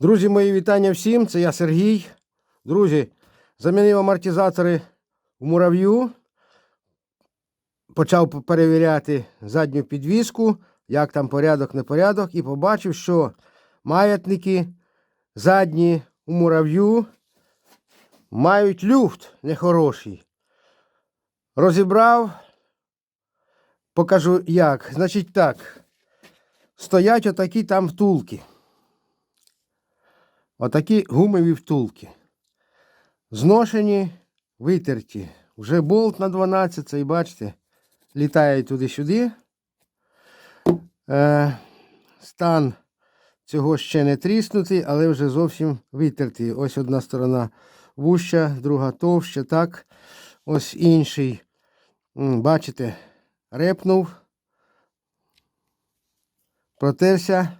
Друзі, мої вітання всім. Це я Сергій. Друзі, замінив амортизатори в мурав'ю. Почав перевіряти задню підвіску, як там порядок, непорядок, і побачив, що маятники задні у мурав'ю мають люфт нехороший. Розібрав, покажу як. Значить так, стоять отакі там втулки. Отакі гумові втулки. Зношені, витерті. Вже болт на 12, цей бачите, літає туди-сюди. Е, стан цього ще не тріснутий, але вже зовсім витертий. Ось одна сторона вуща, друга товща, так. Ось інший. Бачите, репнув. Протерся.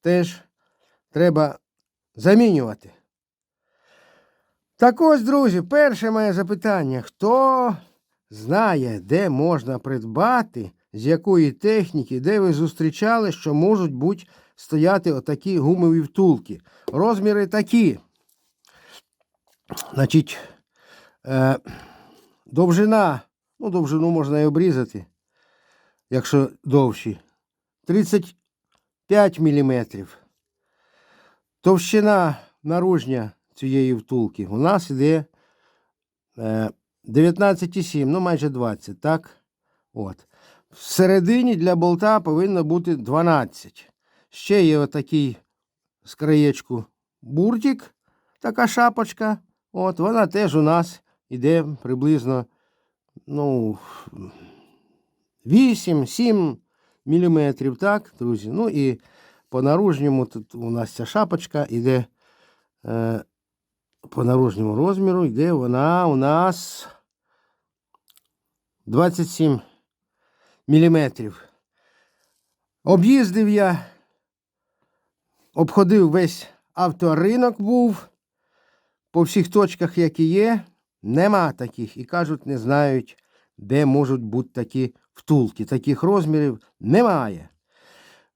Теж треба замінювати. Так ось, друзі, перше моє запитання. Хто знає, де можна придбати, з якої техніки, де ви зустрічали, що можуть бути стояти отакі гумові втулки? Розміри такі. Значить, е, довжина, ну, довжину можна і обрізати, якщо довші. 35 міліметрів. Товщина наружня цієї втулки у нас іде е, 19,7, ну майже 20, так? От. Всередині для болта повинно бути 12. Ще є отакий з краєчку буртик, така шапочка. От, вона теж у нас іде приблизно ну, 8-7 міліметрів, так, друзі? Ну і по наружньому тут у нас ця шапочка йде е, по наружньому розміру, йде вона у нас 27 міліметрів. Об'їздив я, обходив весь авторинок був. По всіх точках, які є, нема таких. І кажуть, не знають, де можуть бути такі втулки. Таких розмірів немає.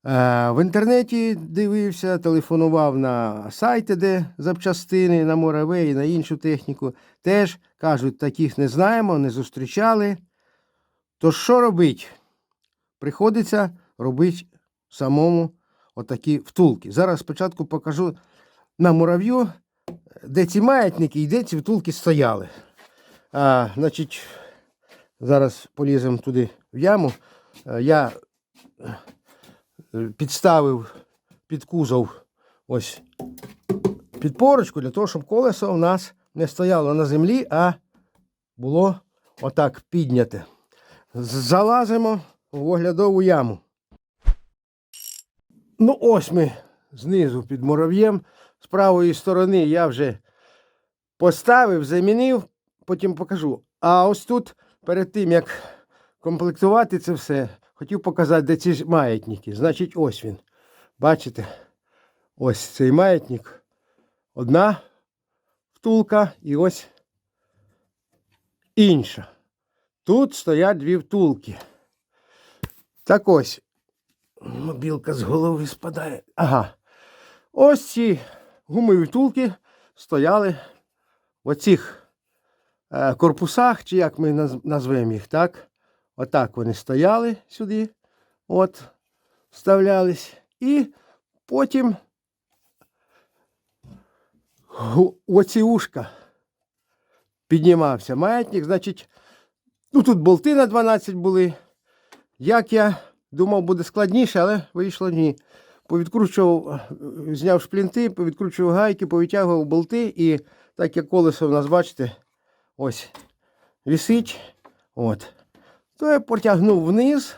Е, В інтернеті дивився, телефонував на сайти, де запчастини, на Моравей, на іншу техніку. Теж кажуть, таких не знаємо, не зустрічали. То що робить? Приходиться робити самому отакі втулки. Зараз спочатку покажу на мурав'ю, де ці маятники і де ці втулки стояли. А, значить, зараз поліземо туди в яму. Е, Я підставив під кузов ось підпорочку для того, щоб колесо у нас не стояло на землі, а було отак підняте. Залазимо в оглядову яму. Ну, ось ми знизу під мурав'єм. З правої сторони я вже поставив, замінив, потім покажу. А ось тут, перед тим, як комплектувати це все, хотів показати, де ці маятники. Значить, ось він. Бачите? Ось цей маятник. Одна втулка і ось інша. Тут стоять дві втулки. Так ось. Мобілка з голови спадає. Ага. Ось ці гумові втулки стояли в оцих е, корпусах, чи як ми назвемо їх, так? Отак вони стояли сюди, от, вставлялись. І потім оці ушка піднімався маятник. Значить, ну тут болти на 12 були. Як я думав, буде складніше, але вийшло ні. Повідкручував, зняв шплінти, повідкручував гайки, повитягував болти, і так як колесо у нас, бачите, ось висить. От. То я потягнув вниз,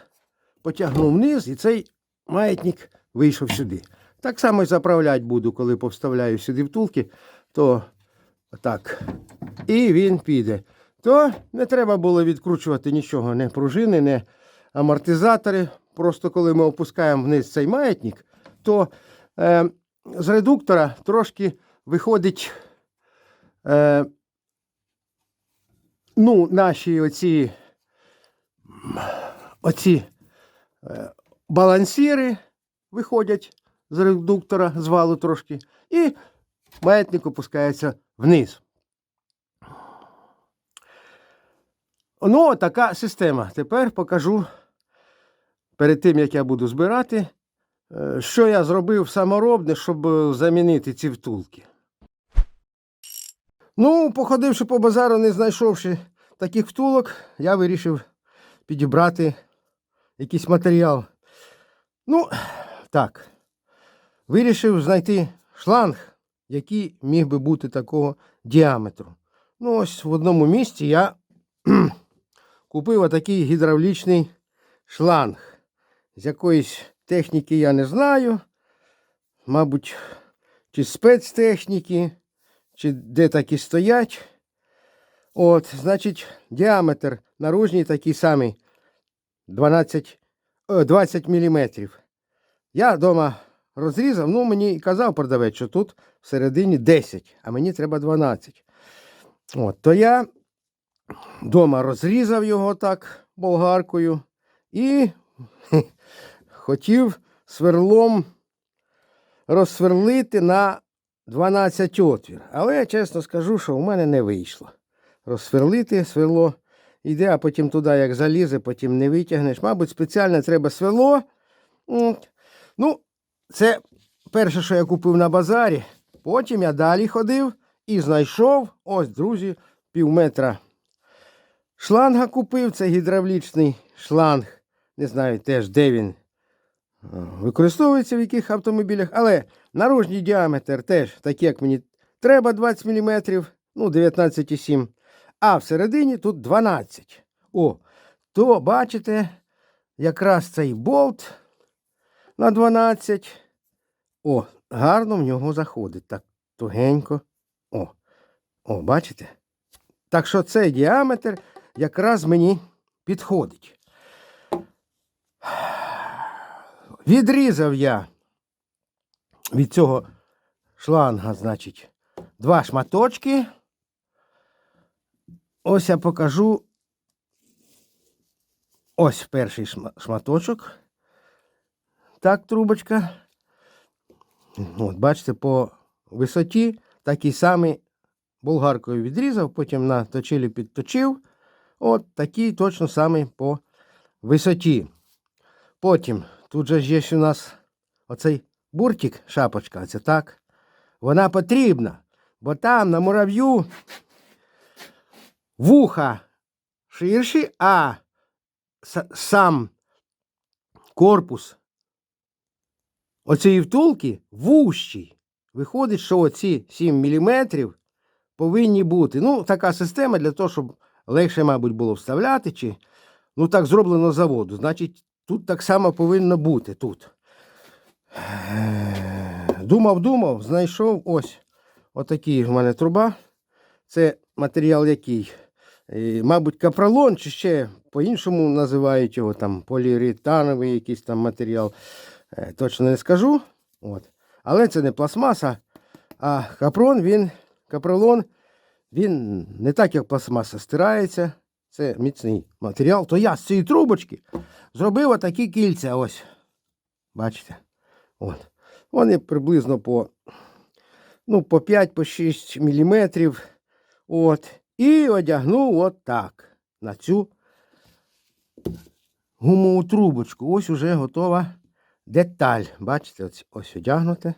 потягнув вниз, і цей маятник вийшов сюди. Так само і заправляти буду, коли повставляю сюди втулки, то так. І він піде. То не треба було відкручувати нічого, не пружини, не амортизатори. Просто коли ми опускаємо вниз цей маятник, то е, з редуктора трошки виходить е, ну, наші оці, оці е, балансіри виходять з редуктора, з валу трошки, і маятник опускається вниз. Ну, така система. Тепер покажу перед тим, як я буду збирати, е, що я зробив саморобне, щоб замінити ці втулки. Ну, походивши по базару, не знайшовши таких втулок, я вирішив підібрати якийсь матеріал. Ну, так. Вирішив знайти шланг, який міг би бути такого діаметру. Ну, ось в одному місці я купив отакий гідравлічний шланг. З якоїсь техніки я не знаю. Мабуть, чи спецтехніки, чи де такі стоять. От, значить, діаметр наружній такий самий 12, е, 20 мм. Я вдома розрізав, ну мені і казав продавець, що тут всередині 10, а мені треба 12. От, то я вдома розрізав його так болгаркою і хотів сверлом розсверлити на 12 отвір. Але я чесно скажу, що в мене не вийшло. Розсверлити сверло йде, а потім туди як залізе, потім не витягнеш. Мабуть, спеціально треба сверло. Ну, це перше, що я купив на базарі. Потім я далі ходив і знайшов, ось, друзі, пів метра шланга купив. Це гідравлічний шланг. Не знаю теж, де він е, використовується в яких автомобілях, але наружній діаметр теж, такий, як мені треба, 20 мм, ну, 19,7. А всередині тут 12. О, то бачите, якраз цей болт на 12. О, гарно в нього заходить. Так, тугенько. О, о, бачите? Так що цей діаметр якраз мені підходить. Відрізав я від цього шланга, значить, два шматочки. Ось я покажу. Ось перший шматочок. Так, трубочка. От, бачите, по висоті такий самий болгаркою відрізав, потім на точилі підточив. От такий точно самий по висоті. Потім тут же є у нас оцей буртик, шапочка, це так. Вона потрібна, бо там на мурав'ю вуха ширші, а сам корпус оцієї втулки вущий. Виходить, що оці 7 мм повинні бути. Ну, така система для того, щоб легше, мабуть, було вставляти. Чи... Ну, так зроблено заводу. Значить, тут так само повинно бути. Тут. Думав, думав, знайшов ось отакий в мене труба. Це матеріал який? Е, Мабуть, капролон, чи ще по-іншому називають його там поліуретановий якийсь там матеріал. Е, Точно не скажу. От. Але це не пластмаса, а капрон, він, капролон, він не так, як пластмаса, стирається. Це міцний матеріал. То я з цієї трубочки зробив отакі кільця. Ось. Бачите? От. Вони приблизно по, ну, по 5-6 мм. От. І одягнув от так. На цю гумову трубочку. Ось уже готова деталь. Бачите, ось, ось одягнуте.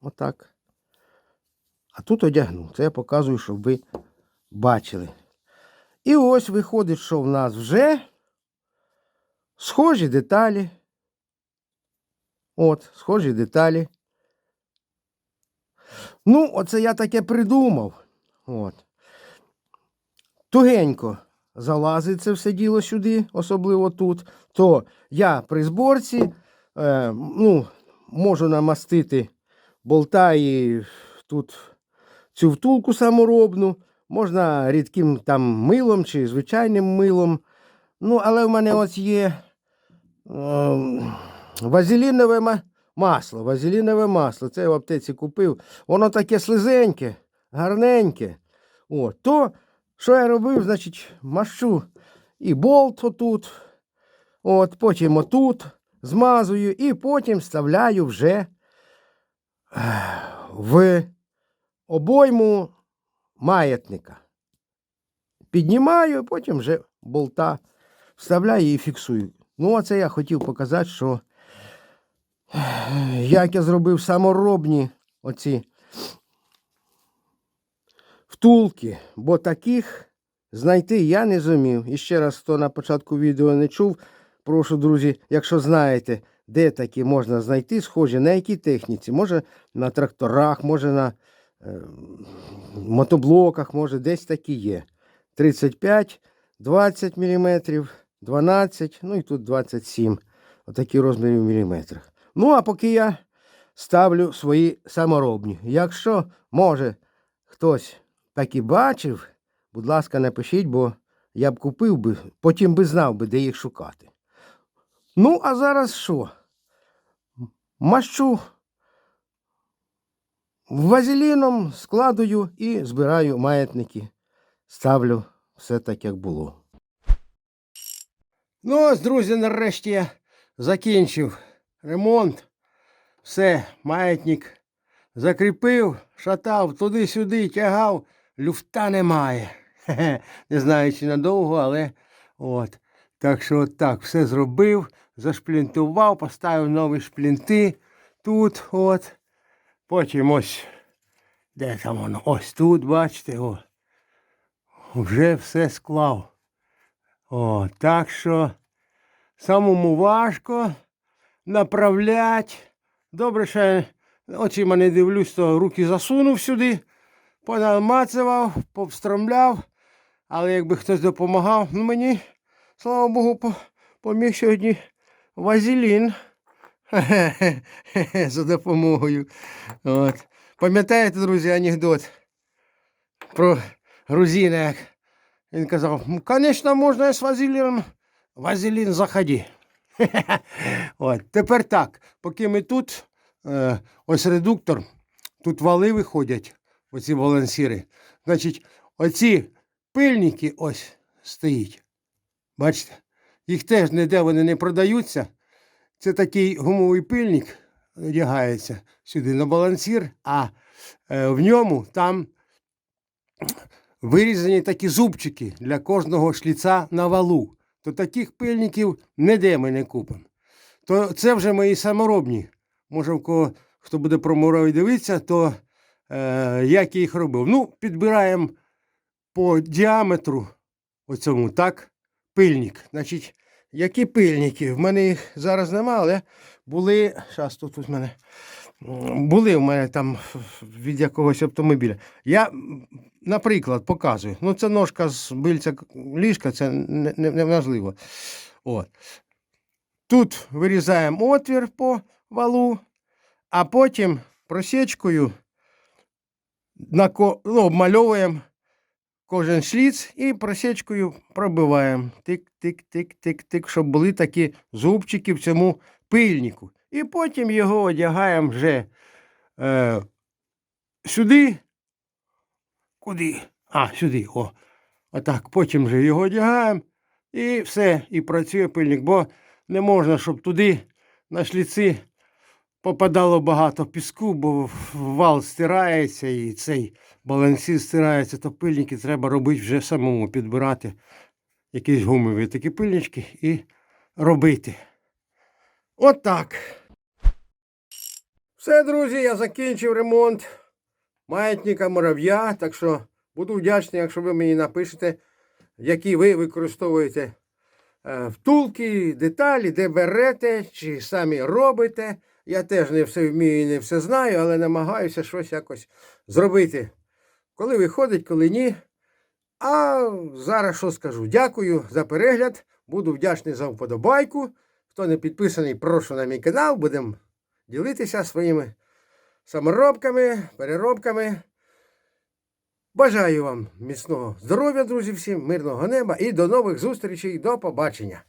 Отак. А тут одягну. Це я показую, щоб ви бачили. І ось виходить, що в нас вже схожі деталі. От, схожі деталі. Ну, оце я таке придумав. От. Тугенько залазить це все діло сюди, особливо тут. То я при зборці е, ну, можу намастити болта і тут цю втулку саморобну. Можна рідким там милом чи звичайним милом. Ну, але в мене ось є е, вазелінове масло. Вазелінове масло. Це я в аптеці купив. Воно таке слизеньке, гарненьке. О, то, що я робив, значить, мащу і болт отут, от, потім отут, змазую, і потім вставляю вже в обойму маятника. Піднімаю, потім вже болта вставляю і фіксую. Ну, оце я хотів показати, що як я зробив саморобні оці втулки, бо таких знайти я не зумів. І ще раз, хто на початку відео не чув, прошу, друзі, якщо знаєте, де такі можна знайти, схожі, на якій техніці, може на тракторах, може на е, мотоблоках, може десь такі є. 35, 20 мм, 12, ну і тут 27. Отакі розміри в міліметрах. Ну, а поки я ставлю свої саморобні. Якщо, може, хтось так і бачив, будь ласка, напишіть, бо я б купив би, потім би знав би, де їх шукати. Ну, а зараз що? Мащу вазеліном складую і збираю маятники. Ставлю все так, як було. Ну, ось, друзі, нарешті я закінчив ремонт. Все, маятник закріпив, шатав туди-сюди, тягав, люфта немає. Хе-хе. Не знаю, чи надовго, але от. Так що от так, все зробив, зашплінтував, поставив нові шплінти тут, от. Потім ось, де там воно? Ось тут, бачите, о. Вже все склав. О, так що самому важко направлять. Добре, що очима не дивлюсь, то руки засунув сюди, понамацував, повстромляв. Але якби хтось допомагав, ну мені, слава Богу, поміг сьогодні вазелін. За допомогою. От. Пам'ятаєте, друзі, анекдот про грузина, як він казав, «Ну, звісно, можна з вазеліном. Вазелін, заходи. От, тепер так, поки ми тут, е, ось редуктор, тут вали виходять, оці балансіри. Значить, оці пильники ось стоїть. Бачите? Їх теж ніде вони не продаються. Це такий гумовий пильник одягається сюди на балансір, а е, в ньому там вирізані такі зубчики для кожного шліца на валу. То таких пильників ніде ми не купимо. То це вже мої саморобні. Може, в кого хто буде про мураві дивитися, то як я їх робив. Ну, підбираємо по діаметру оцьому, так, пильник. Значить, які пильники? В мене їх зараз немає, але були. Зараз тут у мене. Були в мене там від якогось автомобіля. Я, наприклад, показую. Ну, це ножка з бильця ліжка, це не- не- неважливо. От. Тут вирізаємо отвір по валу, а потім просічкою нако... ну, обмальовуємо кожен шліц і просічкою пробиваємо. Тик-тик-тик-тик-тик, щоб були такі зубчики в цьому пильнику. І потім його одягаємо вже е, сюди. Куди? А, сюди. О. Отак. Потім вже його одягаємо. І все, і працює пильник, бо не можна, щоб туди на шліці попадало багато піску, бо вал стирається і цей балансір стирається, то пильники треба робити вже самому, підбирати якісь гумові такі пильнички і робити. От так. Все, друзі, я закінчив ремонт маятника мурав'я, так що буду вдячний, якщо ви мені напишете, які ви використовуєте е, втулки, деталі, де берете, чи самі робите. Я теж не все вмію і не все знаю, але намагаюся щось якось зробити. Коли виходить, коли ні. А зараз що скажу? Дякую за перегляд. Буду вдячний за вподобайку. Хто не підписаний, прошу на мій канал. Будемо ділитися своїми саморобками, переробками. Бажаю вам міцного здоров'я, друзі, всім, мирного неба і до нових зустрічей, до побачення.